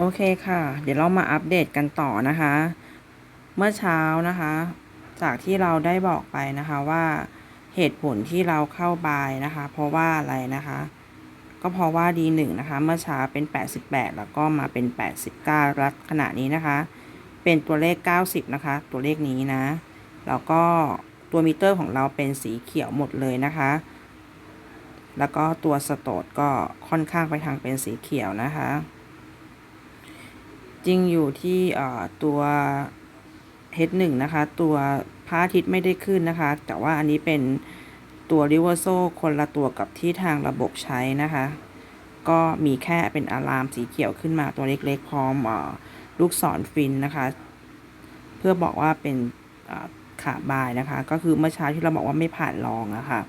โอเคค่ะ เดี๋ยวเรามาอัปเดตกันต่อนะคะ เมื่อเช้านะคะ จากที่เราได้บอกไปนะคะว่าเหตุผลที่เราเข้าบายนะคะ เพราะว่าอะไรนะคะ ก็เพราะว่า D1 นะคะ เมื่อเช้าเป็น 88 แล้วก็มาเป็น 89รัดขณะนี้นะคะ เป็นตัวเลข 90 นะคะ ตัวเลขนี้นะ แล้วก็ตัวมิเตอร์ของเราเป็นสีเขียวหมดเลยนะคะ แล้วก็ตัวสโตดก็ค่อนข้างไปทางเป็นสีเขียวนะคะ จริงอยู่ที่ตัว H1 นะคะ ตัวพระอาทิตย์ไม่ได้ขึ้นนะคะ แต่ว่าอันนี้เป็นตัวริเวอร์โซคนละตัวกับที่ทางระบบใช้นะคะ ก็มีแค่เป็นอะลามสีเขียวขึ้นมาตัวเล็กๆ พร้อมลูกศรฟินนะคะ เพื่อบอกว่าเป็นขาบายนะคะ ก็คือเมื่อเช้าที่เราบอกว่าไม่ผ่านรองนะคะ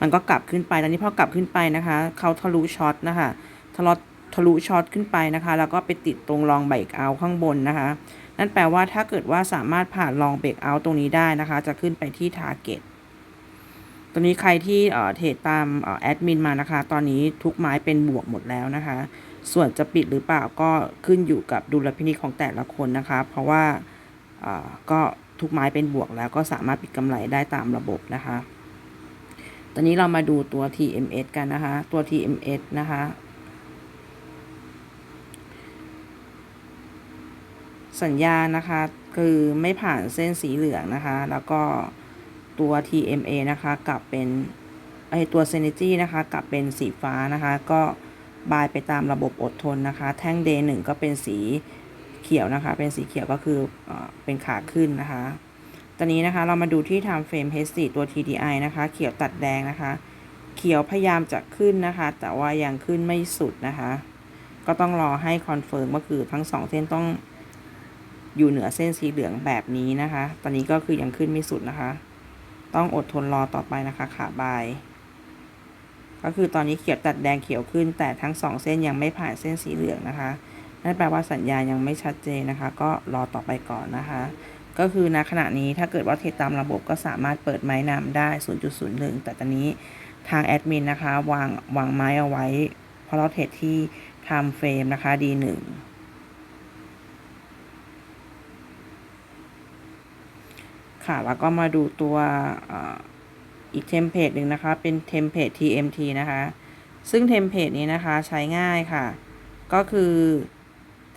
มันก็กลับขึ้นไปตอนนี้พอกลับขึ้นไปนะคะเขาทะลุช็อตนะคะทะลุ ทะลุช็อตขึ้นไปนะคะ แล้วก็ไปติดตรงรองเบรกเอาข้างบนนะคะ นั่นแปลว่าถ้าเกิดว่าสามารถผ่านรองเบรกเอาตรงนี้ได้นะคะ จะขึ้นไปที่ทาร์เก็ตตอนนี้ใครที่เทรดตามแอดมินมานะคะ ตอนนี้ทุกไม้เป็นบวกหมดแล้วนะคะ ส่วนจะปิดหรือเปล่าก็ขึ้นอยู่กับดุลพินิจของแต่ละคนนะคะ เพราะว่าก็ทุกไม้เป็นบวกแล้วก็สามารถปิดกำไรได้ตามระบบนะคะ ตอนนี้เรามาดูตัว TMS กันนะคะ ตัว TMS นะคะ สัญญาณนะคะ คือไม่ผ่านเส้นสีเหลืองนะคะ แล้วก็ตัว TMA นะคะกลับเป็นไอตัว Synergy นะคะกลับเป็นสีฟ้านะคะ ก็บายไปตามระบบอดทนนะคะ แท่ง Day 1ก็เป็นสีเขียวนะคะ เป็นสีเขียวก็คืออเป็นขาขึ้นนะคะ ตอนนี้นะคะเรามาดูที่ Time Frame H4 ตัว TDI นะคะ เขียวตัดแดงนะคะ เขียวพยายามจะขึ้นนะคะ แต่ว่ายังขึ้นไม่สุดนะคะ ก็ต้องรอให้คอนเฟิร์มก็คือทั้งสองเส้นต้อง อยู่เหนือเส้นสีเหลืองแบบนี้นะคะ ตอนนี้ก็คือยังขึ้นไม่สุดนะคะ ต้องอดทนรอต่อไปนะคะขาบาย ก็คือตอนนี้เขียวตัดแดงเขียวขึ้น แต่ทั้งสองเส้นยังไม่ผ่านเส้นสีเหลืองนะคะ นั่นแปลว่าสัญญาณยังไม่ชัดเจนนะคะ ก็รอต่อไปก่อนนะคะ ก็คือณขณะนี้ถ้าเกิดว่าเทรดตามระบบก็สามารถเปิดไม้นำได้ 0.01 แต่ตอนนี้ทางแอดมินนะคะวางวางไม้เอาไว้เพราะเราเทรดที่ time frame นะคะ D1 ค่ะ แล้วก็มาดูตัวอีกเทมเพลตหนึ่งนะคะ เป็นเทมเพลต TMT นะคะ ซึ่งเทมเพลตนี้นะคะใช้ง่ายค่ะ ก็คือ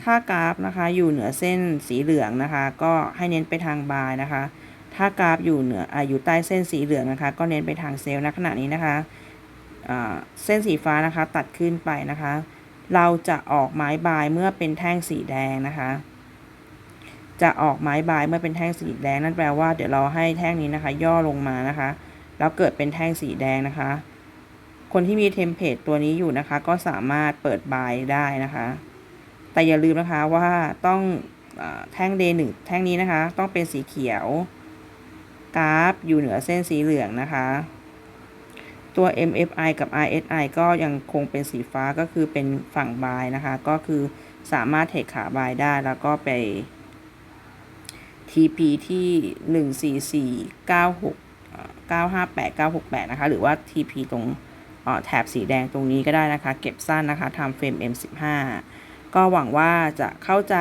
ถ้ากราฟนะคะอยู่เหนือเส้นสีเหลืองนะคะ ก็ให้เน้นไปทางบายนะคะ ถ้ากราฟอยู่เหนือออยู่ใต้เส้นสีเหลืองนะคะ ก็เน้นไปทางเซลล์ณขณะนี้นะคะเส้นสีฟ้านะคะตัดขึ้นไปนะคะ เราจะออกไม้บายเมื่อเป็นแท่งสีแดงนะคะ จะออกไม้บายเมื่อเป็นแท่งสีแดง นั่นแปลว่าเดี๋ยวเราให้แท่งนี้นะคะ ย่อลงมานะคะ แล้วเกิดเป็นแท่งสีแดงนะคะ คนที่มีเทมเพลตตัวนี้อยู่นะคะ ก็สามารถเปิดบายได้นะคะ แต่อย่าลืมนะคะว่าต้องแท่งเดย์หนึ่งแท่งนี้นะคะ ต้องเป็นสีเขียว กราฟอยู่เหนือเส้นสีเหลืองนะคะ ตัว MFI กับ RSI ก็ยังคงเป็นสีฟ้าก็คือเป็นฝั่งบายนะคะ ก็คือสามารถเทคขาบายได้แล้วก็ไป TP ที่ 14496 958 968 นะคะ หรือว่า TP ตรงแถบสีแดงตรงนี้ก็ได้นะคะ เก็บสั้นนะคะทำเฟรม M15 ก็หวังว่าจะเข้าใจ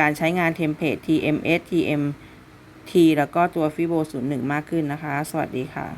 การใช้งานเทมเพลต TMS TMT แล้วก็ตัว Fibo 01 มากขึ้นนะคะ สวัสดีค่ะ